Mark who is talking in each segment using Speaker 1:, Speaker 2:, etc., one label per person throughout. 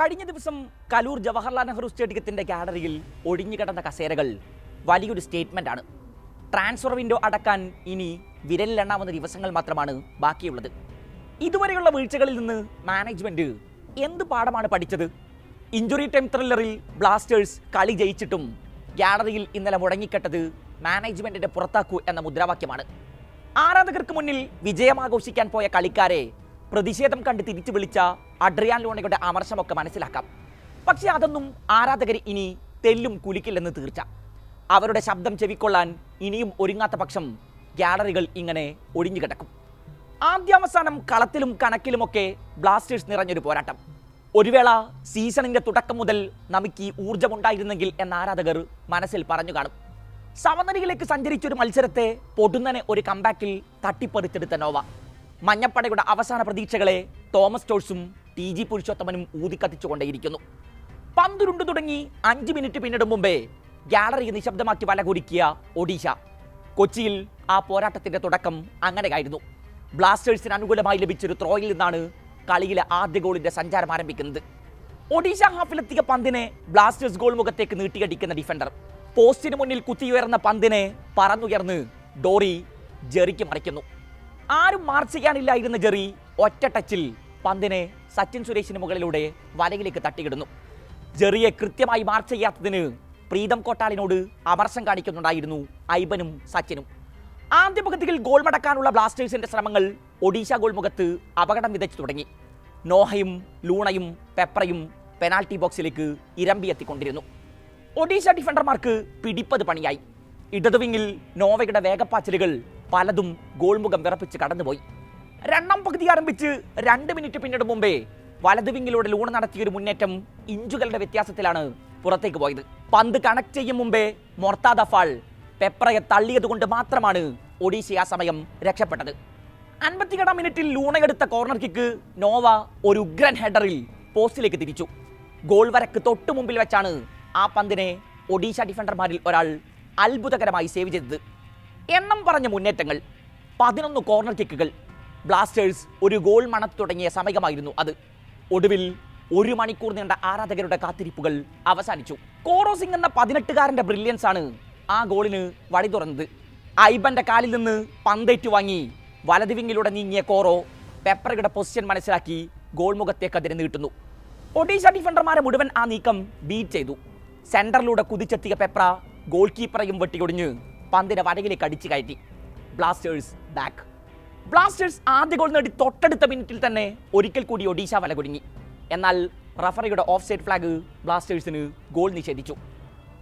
Speaker 1: കഴിഞ്ഞ ദിവസം കലൂർ ജവഹർലാൽ നെഹ്റു സ്റ്റേഡിയത്തിന്റെ ഗാലറിയിൽ ഒഴിഞ്ഞുകിടന്ന കസേരകൾ വലിയൊരു സ്റ്റേറ്റ്മെന്റ് ആണ് ട്രാൻസ്ഫർ വിൻഡോ അടക്കാൻ ഇനി വിരലിലെണ്ണാവുന്ന ദിവസങ്ങൾ മാത്രമാണ് ബാക്കിയുള്ളത്. ഇതുവരെയുള്ള വീഴ്ചകളിൽ നിന്ന് മാനേജ്മെന്റ് എന്ത് പാഠമാണ് പഠിച്ചത്? ഇഞ്ചുറി ടൈം ത്രില്ലറിൽ ബ്ലാസ്റ്റേഴ്സ് കളി ജയിച്ചിട്ടും ഗാലറിയിൽ ഇന്നലെ മുടങ്ങിക്കെട്ടത് മാനേജ്മെന്റിന്റെ പുറത്താക്കൂ എന്ന മുദ്രാവാക്യമാണ്. ആരാധകർക്ക് മുന്നിൽ വിജയമാഘോഷിക്കാൻ പോയ കളിക്കാരെ പ്രതിഷേധം കണ്ട് തിരിച്ചു വിളിച്ച അഡ്രിയാൻ ലോണയുടെ അമർശമൊക്കെ മനസ്സിലാക്കാം. പക്ഷെ അതൊന്നും ആരാധകർ ഇനി തെല്ലും കുലിക്കില്ലെന്ന് തീർച്ച. അവരുടെ ശബ്ദം ചെവിക്കൊള്ളാൻ ഇനിയും ഒരുങ്ങാത്ത പക്ഷം ഗ്യാലറികൾ ഇങ്ങനെ ഒഴിഞ്ഞു കിടക്കും. ആദ്യാവസാനം കളത്തിലും കണക്കിലുമൊക്കെ ബ്ലാസ്റ്റേഴ്സ് നിറഞ്ഞൊരു പോരാട്ടം. ഒരു വേള സീസണിന്റെ തുടക്കം മുതൽ നമുക്ക് ഈ ഊർജമുണ്ടായിരുന്നെങ്കിൽ എന്ന ആരാധകർ മനസ്സിൽ പറഞ്ഞു കാണും. സമനിലയിലേക്ക് സഞ്ചരിച്ചൊരു മത്സരത്തെ പൊടുന്നനെ ഒരു കമ്പാക്കിൽ തട്ടിപ്പറിച്ചെടുത്ത നോവ. മഞ്ഞപ്പടയുടെ അവസാന പ്രതീക്ഷകളെ തോമസ് ടോഴ്സും ടി ജി പുരുഷോത്തമനും ഊതിക്കത്തിച്ചുകൊണ്ടേയിരിക്കുന്നു. പന്തുരുണ്ടു തുടങ്ങി അഞ്ച് മിനിറ്റ് പിന്നിടും മുമ്പേ ഗാലറി നിശബ്ദമാക്കി വലകുരുക്കിയ ഒഡീഷ. കൊച്ചിയിൽ ആ പോരാട്ടത്തിന്റെ തുടക്കം അങ്ങനെയായിരുന്നു. ബ്ലാസ്റ്റേഴ്സിന് അനുകൂലമായി ലഭിച്ചൊരു ത്രോയിൽ നിന്നാണ് കളിയിലെ ആദ്യ ഗോളിന്റെ സഞ്ചാരം ആരംഭിക്കുന്നത്. ഒഡീഷ ഹാഫിലെത്തിയ പന്തിനെ ബ്ലാസ്റ്റേഴ്സ് ഗോൾ മുഖത്തേക്ക് നീട്ടിയടിക്കുന്ന ഡിഫൻഡർ. പോസ്റ്റിന് മുന്നിൽ കുത്തിയുയർന്ന പന്തിനെ പറന്നുയർന്ന് ഡോറി ജെറിക്ക് മറിക്കുന്നു. ആരും മാർച്ച് ചെയ്യാനില്ലായിരുന്ന ജെറി. ഒറ്റ ടച്ചിൽ പന്തിനെ സച്ചിൻ സുരേഷിന് മുകളിലൂടെ വലയിലേക്ക് തട്ടിയിടുന്നു. ജെറിയെ കൃത്യമായി മാർച്ച് ചെയ്യാത്തതിന് പ്രീതം കോട്ടാലിനോട് അമർഷം കാണിക്കുന്നുണ്ടായിരുന്നു ഐബനും സച്ചിനും. ആദ്യ പകുതിയിൽ ഗോൾ മടക്കാനുള്ള ബ്ലാസ്റ്റേഴ്സിന്റെ ശ്രമങ്ങൾ ഒഡീഷ ഗോൾ മുഖത്ത് അപകടം വിതച്ചു തുടങ്ങി. നോഹയും ലൂണയും പെപ്രയും പെനാൽറ്റി ബോക്സിലേക്ക് ഇരമ്പിയെത്തിക്കൊണ്ടിരുന്നു ഒഡീഷ ഡിഫൻഡർമാർക്ക് പിടിപ്പത് പണിയായി. ഇടതുവിങ്ങിൽ നോവയുടെ വേഗപ്പാച്ചിലുകൾ പലതും ഗോൾമുഖം വിറപ്പിച്ച് കടന്നുപോയി. രണ്ടാം പകുതി ആരംഭിച്ച് രണ്ട് മിനിറ്റ് പിന്നിട് മുമ്പേ വലതുവിങ്ങിലൂടെ ലൂണ നടത്തിയ ഒരു മുന്നേറ്റം ഇഞ്ചുകളുടെ വ്യത്യാസത്തിലാണ് പുറത്തേക്ക് പോയത്. പന്ത് കണക്ട് ചെയ്യും മുമ്പേ മൊർത്താദ ഫാൾ പെപ്രയെ തള്ളിയതുകൊണ്ട് മാത്രമാണ് ഒഡീഷ ആ സമയം രക്ഷപ്പെട്ടത്. അൻപത്തിയേഴാം മിനിറ്റിൽ ലൂണയെടുത്ത കോർണർ കിക്ക് നോവ ഒരു ഉഗ്രൻ ഹെഡറിൽ പോസ്റ്റിലേക്ക് തിരിച്ചു. ഗോൾ വരക്ക് തൊട്ടു മുമ്പിൽ വെച്ചാണ് ആ പന്തിനെ ഒഡീഷ ഡിഫൻഡർമാരിൽ ഒരാൾ അത്ഭുതകരമായി സേവ് ചെയ്തത്. എണ്ണം പറഞ്ഞ മുന്നേറ്റങ്ങൾ. പതിനൊന്ന് കോർണർ കിക്കുകൾ ബ്ലാസ്റ്റേഴ്സ് ഒരു ഗോൾ മണത്ത് തുടങ്ങിയ സമയമായിരുന്നു അത്. ഒടുവിൽ ഒരു മണിക്കൂർ നീണ്ട ആരാധകരുടെ കാത്തിരിപ്പുകൾ അവസാനിച്ചു. കോറോസിംഗ് എന്ന പതിനെട്ടുകാരന്റെ ബ്രില്യൻസ് ആണ് ആ ഗോളിന് വഴി തുറന്നത്. ഐബന്റെ കാലിൽ നിന്ന് പന്തേറ്റു വാങ്ങി വലത് വിങ്ങിലൂടെ നീങ്ങിയ കോറോ പെപ്പറയുടെ പൊസിഷൻ മനസ്സിലാക്കി ഗോൾ മുഖത്തേക്ക് അതിനെ നീട്ടുന്നു. ഒഡീഷ ഡിഫൻഡർമാരെ മുഴുവൻ ആ നീക്കം ബീറ്റ് ചെയ്തു. സെന്ററിലൂടെ കുതിച്ചെത്തിയ പെപ്ര ഗോൾ കീപ്പറയും വെട്ടിയൊടിഞ്ഞ് പന്തിനെ വരകിലേക്ക് അടിച്ചു കയറ്റി. ബ്ലാസ്റ്റേഴ്സ് ബാക്ക് ബ്ലാസ്റ്റേഴ്സ് ആദ്യ ഗോൾ നേടി തൊട്ടടുത്ത മിനിറ്റിൽ തന്നെ ഒരിക്കൽ കൂടി ഒഡീഷ വല കുടുങ്ങി. എന്നാൽ റഫറിയുടെ ഓഫ് സൈഡ് ഫ്ലാഗ് ബ്ലാസ്റ്റേഴ്സിന് ഗോൾ നിഷേധിച്ചു.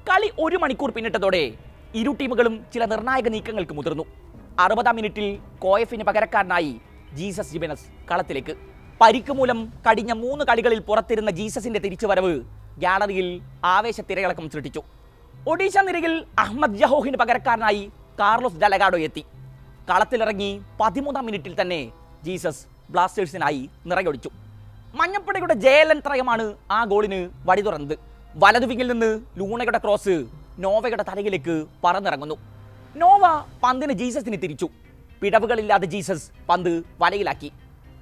Speaker 1: കളി ഒരു മണിക്കൂർ പിന്നിട്ടതോടെ ഇരു ടീമുകളും ചില നിർണായക നീക്കങ്ങൾക്ക് മുതിർന്നു. അറുപതാം മിനിറ്റിൽ കോയഫിന് പകരക്കാരനായി ജീസസ് ജിബനസ് കളത്തിലേക്ക്. പരിക്ക് മൂലം കഴിഞ്ഞ മൂന്ന് കളികളിൽ പുറത്തിരുന്ന ജീസസിന്റെ തിരിച്ചുവരവ് ഗ്യാലറിയിൽ ആവേശ തിരയിളക്കം സൃഷ്ടിച്ചു. ഒഡീഷ നിരയിൽ അഹമ്മദ് ജഹോഹിന് പകരക്കാരനായി കാർലോസ് ഡലഗാഡോ എത്തി. കളത്തിലിറങ്ങി പതിമൂന്നാം മിനിറ്റിൽ തന്നെ ജീസസ് ബ്ലാസ്റ്റേഴ്സിനായി നിറയൊടിച്ചു. മഞ്ഞപ്പടയുടെ ജയലൻ ത്രയമാണ് ആ ഗോളിന് വഴി തുറന്നത്. വലതുവിങ്ങിൽ നിന്ന് ലൂണയുടെ ക്രോസ് നോവയുടെ തലയിലേക്ക് പറന്നിറങ്ങുന്നു. നോവ പന്തിന് ജീസസിന് തിരിച്ചു. പിടവുകളില്ലാതെ ജീസസ് പന്ത് വലയിലാക്കി.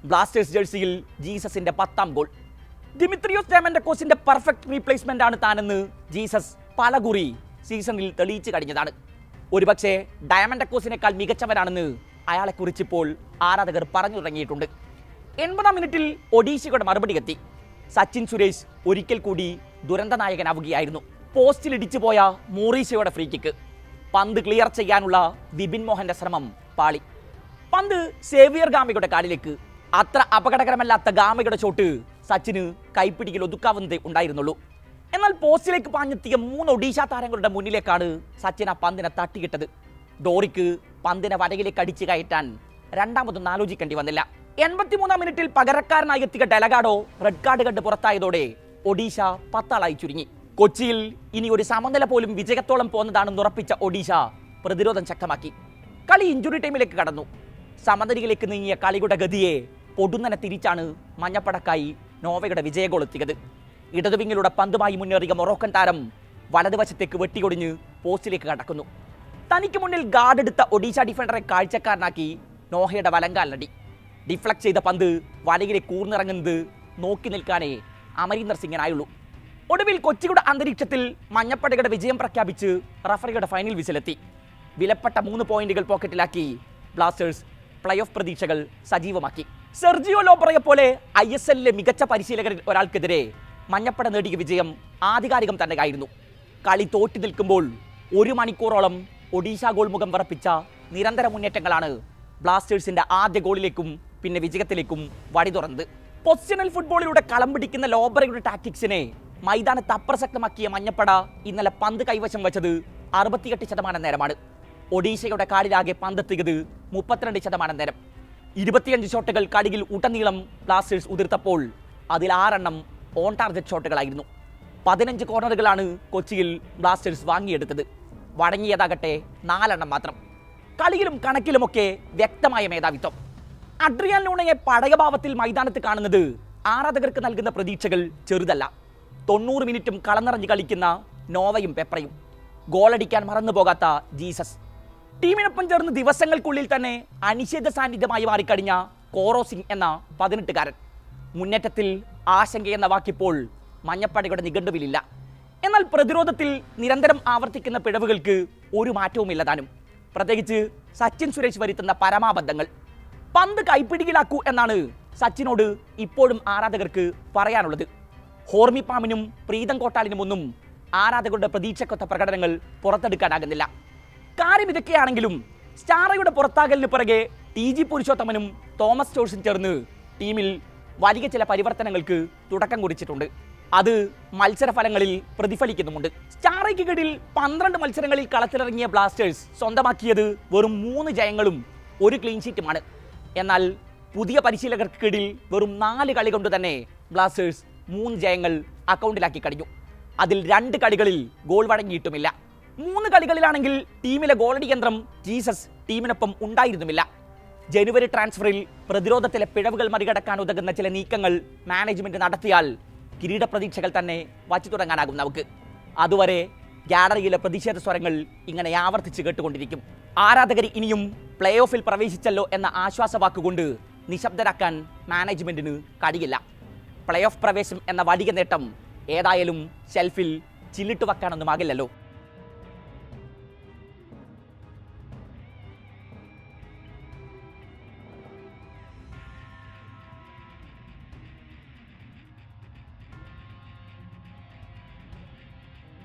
Speaker 1: ബ്ലാസ്റ്റേഴ്സ് ജേഴ്സിയിൽ ജീസസിന്റെ പത്താം ഗോൾ. ദിമിത്രിയോസ് കോസിന്റെ പെർഫെക്റ്റ് റീപ്ലേസ്മെന്റ് ആണ് താനെന്ന് ജീസസ് പലകുറി സീസണിൽ തെളിയിച്ചു കഴിഞ്ഞതാണ്. ഒരുപക്ഷെ ഡയമണ്ട് അക്കോസിനേക്കാൾ മികച്ചവരാണെന്ന് അയാളെ കുറിച്ചിപ്പോൾ ആരാധകർ പറഞ്ഞു തുടങ്ങിയിട്ടുണ്ട് എൺപതാം മിനിറ്റിൽ ഒഡീഷയുടെ മറുപടി എത്തി സച്ചിൻ സുരേഷ് ഒരിക്കൽ കൂടി ദുരന്ത നായകനാവുകയായിരുന്നു പോസ്റ്റിൽ ഇടിച്ചു പോയ മോറീഷയുടെ ഫ്രീ കിക്ക് പന്ത് ക്ലിയർ ചെയ്യാനുള്ള വിപിൻ മോഹന്റെ ശ്രമം പാളി. പന്ത് സേവിയർ ഗാമയുടെ കാലിലേക്ക്. അത്ര അപകടകരമല്ലാത്ത ഗാമയുടെ ഷോട്ട് സച്ചിന് കൈപ്പിടിയിൽ ഒതുക്കാവുന്നതേ ഉണ്ടായിരുന്നുള്ളൂ. എന്നാൽ പോസ്റ്റിലേക്ക് പാഞ്ഞെത്തിയ മൂന്ന് ഒഡീഷ താരങ്ങളുടെ മുന്നിലേക്കാണ് സച്ചിൻ ആ പന്തിനെ തട്ടിയിട്ടത്. ഡോറിക്ക് പന്തിനെ വരയിലേക്ക് അടിച്ചു കയറ്റാൻ രണ്ടാമതൊന്നും ആലോചിക്കേണ്ടി വന്നില്ല. എൺപത്തിമൂന്നാം മിനിറ്റിൽ പകരക്കാരനായി എത്തിയ ഡെലഗാഡോ റെഡ് കാർഡ് കണ്ട് പുറത്തായതോടെ ഒഡീഷ പത്താളായി ചുരുങ്ങി. കൊച്ചിയിൽ ഇനി ഒരു സമനില പോലും വിജയത്തോളം പോകുന്നതാണെന്ന് ഉറപ്പിച്ച ഒഡീഷ പ്രതിരോധം ശക്തമാക്കി. കളി ഇഞ്ചുറി ടൈമിലേക്ക് കടന്നു. സമനിലയിലേക്ക് നീങ്ങിയ കളിയുടെ ഗതിയെ പൊടുന്നനെ തിരിച്ചാണ് മഞ്ഞപ്പടക്കായി നോവയുടെ വിജയഗോൾ എത്തിയത്. ഇടതുവിങ്ങിലൂടെ പന്തുമായി മുന്നേറിയ മൊറോക്കൻ താരം വലതുവശത്തേക്ക് വെട്ടിയൊടിഞ്ഞ് പോസ്റ്റിലേക്ക് കടക്കുന്നു. തനിക്ക് മുന്നിൽ ഗാർഡ് എടുത്ത ഒഡീഷ ഡിഫൻഡറെ കാഴ്ചക്കാരനാക്കി നോഹയുടെ വലങ്കാലടി ഡിഫ്ലക്ട് ചെയ്ത പന്ത് വലയിലെ കൂർന്നിറങ്ങുന്നത് നോക്കി നിൽക്കാനേ അമരീന്ദർ സിംഗിനായുള്ളൂ. ഒടുവിൽ കൊച്ചിയുടെ അന്തരീക്ഷത്തിൽ മഞ്ഞപ്പടയുടെ വിജയം പ്രഖ്യാപിച്ച് റഫറിയുടെ ഫൈനൽ വിസിലെത്തി. വിലപ്പെട്ട മൂന്ന് പോയിന്റുകൾ പോക്കറ്റിലാക്കി ബ്ലാസ്റ്റേഴ്സ് പ്ലേ ഓഫ് പ്രതീക്ഷകൾ സജീവമാക്കി. സെർജിയോ ലോബ്രയെ പോലെ ഐ എസ് എല്ലിലെ മികച്ച പരിശീലകരിൽ ഒരാൾക്കെതിരെ മഞ്ഞപ്പട നേടിയ വിജയം ആധികാരികം തന്നെയായിരുന്നു. കളി തോറ്റു നിൽക്കുമ്പോൾ ഒരു മണിക്കൂറോളം ഒഡീഷ ഗോൾമുഖം വിറപ്പിച്ച നിരന്തര മുന്നേറ്റങ്ങളാണ് ബ്ലാസ്റ്റേഴ്സിന്റെ ആദ്യ ഗോളിലേക്കും പിന്നെ വിജയത്തിലേക്കും വഴി തുറന്നത്. പൊസിഷണൽ ഫുട്ബോളിലൂടെ കളം പിടിക്കുന്ന ലോബറയുടെ ടാക്ടിക്സിനെ മൈതാനത്ത് അപ്രസക്തമാക്കിയ മഞ്ഞപ്പട ഇന്നലെ പന്ത് കൈവശം വെച്ചത് അറുപത്തിയെട്ട് ശതമാനം നേരമാണ്. ഒഡീഷയുടെ കാടിലാകെ പന്തെത്തിയത് മുപ്പത്തിരണ്ട് ശതമാനം നേരം. ഇരുപത്തിയഞ്ച് ഷോട്ടുകൾ കളിയിൽ ഉടനീളം ബ്ലാസ്റ്റേഴ്സ് ഉതിർത്തപ്പോൾ അതിൽ ആറെണ്ണം ഓൺ ടാർഗറ്റ് ഷോട്ടുകളായിരുന്നു പതിനഞ്ച് കോർണറുകളാണ് കൊച്ചിയിൽ ബ്ലാസ്റ്റേഴ്സ് വാങ്ങിയെടുത്തത്. വടങ്ങിയതാകട്ടെ നാലെണ്ണം മാത്രം. കളിയിലും കണക്കിലുമൊക്കെ വ്യക്തമായ മേധാവിത്വം. അഡ്രിയാൻ ലൂണയെ പടയഭാവത്തിൽ മൈതാനത്ത് കാണുന്നത് ആരാധകർക്ക് നൽകുന്ന പ്രതീക്ഷകൾ ചെറുതല്ല. തൊണ്ണൂറ് മിനിറ്റും കളന്നിറഞ്ഞ് കളിക്കുന്ന നോവയും പെപ്രയും. ഗോളടിക്കാൻ മറന്നു പോകാത്ത ജീസസ്. ടീമിനൊപ്പം ചേർന്ന് ദിവസങ്ങൾക്കുള്ളിൽ തന്നെ അനിശ്ചിത സാന്നിധ്യമായി മാറിക്കഴിഞ്ഞ കോറോസിംഗ് എന്ന പതിനെട്ടുകാരൻ. മുന്നേറ്റത്തിൽ ആശങ്കയെന്ന വാക്കിപ്പോൾ മഞ്ഞപ്പടയുടെ നിഘണ്ടുവിലില്ല. എന്നാൽ പ്രതിരോധത്തിൽ നിരന്തരം ആവർത്തിക്കുന്ന പിഴവുകൾക്ക് ഒരു മാറ്റവുമില്ല താനും. പ്രത്യേകിച്ച് സച്ചിൻ സുരേഷ് വരുത്തുന്ന പരമാബദ്ധങ്ങൾ. പന്ത് കൈപ്പിടിയിലാക്കൂ എന്നാണ് സച്ചിനോട് ഇപ്പോഴും ആരാധകർക്ക് പറയാനുള്ളത്. ഹോർമി പാമിനും പ്രീതം കോട്ടാലിനുമൊന്നും ആരാധകരുടെ പ്രതീക്ഷക്കൊത്ത പ്രകടനങ്ങൾ പുറത്തെടുക്കാനാകുന്നില്ല. കാര്യം ഇതൊക്കെയാണെങ്കിലും സ്റ്റാറയുടെ പുറത്താകലിന് പിറകെ ടി ജി പുരുഷോത്തമനും തോമസ് ജോഴ്സും ചേർന്ന് ടീമിൽ വലിയ ചില പരിവർത്തനങ്ങൾക്ക് തുടക്കം കുറിച്ചിട്ടുണ്ട്. അത് മത്സരഫലങ്ങളിൽ പ്രതിഫലിക്കുന്നുമുണ്ട്. സ്റ്റാറയ്ക്ക് കീഴിൽ പന്ത്രണ്ട് മത്സരങ്ങളിൽ കളത്തിലിറങ്ങിയ ബ്ലാസ്റ്റേഴ്സ് സ്വന്തമാക്കിയത് വെറും മൂന്ന് ജയങ്ങളും ഒരു ക്ലീൻ ഷീറ്റുമാണ് എന്നാൽ പുതിയ പരിശീലകർക്ക് കീഴിൽ വെറും നാല് കളി കൊണ്ട് തന്നെ ബ്ലാസ്റ്റേഴ്സ് മൂന്ന് ജയങ്ങൾ അക്കൗണ്ടിലാക്കി കഴിഞ്ഞു. അതിൽ രണ്ട് കളികളിൽ ഗോൾ വഴങ്ങിയിട്ടുമില്ല. മൂന്ന് കളികളിലാണെങ്കിൽ ടീമിലെ ഗോളടി യന്ത്രം ജീസസ് ടീമിനൊപ്പം ഉണ്ടായിരുന്നുമില്ല. ജനുവരി ട്രാൻസ്ഫറിൽ പ്രതിരോധത്തിലെ പിഴവുകൾ മറികടക്കാൻ ഉതകുന്ന ചില നീക്കങ്ങൾ മാനേജ്മെന്റ് നടത്തിയാൽ കിരീട പ്രതീക്ഷകൾ തന്നെ വച്ചു തുടങ്ങാനാകും നമുക്ക്. അതുവരെ ഗാലറിയിലെ പ്രതിഷേധ സ്വരങ്ങൾ ഇങ്ങനെ ആവർത്തിച്ച് കേട്ടുകൊണ്ടിരിക്കും. ആരാധകർ ഇനിയും പ്ലേ ഓഫിൽ പ്രവേശിച്ചല്ലോ എന്ന ആശ്വാസവാക്കുകൊണ്ട് നിശബ്ദരാക്കാൻ മാനേജ്മെന്റിന് കഴിയില്ല. പ്ലേ ഓഫ് പ്രവേശം എന്ന വടിക നേട്ടം ഏതായാലും ഷെൽഫിൽ ചില്ലിട്ട് വെക്കാനൊന്നുമാകില്ലല്ലോ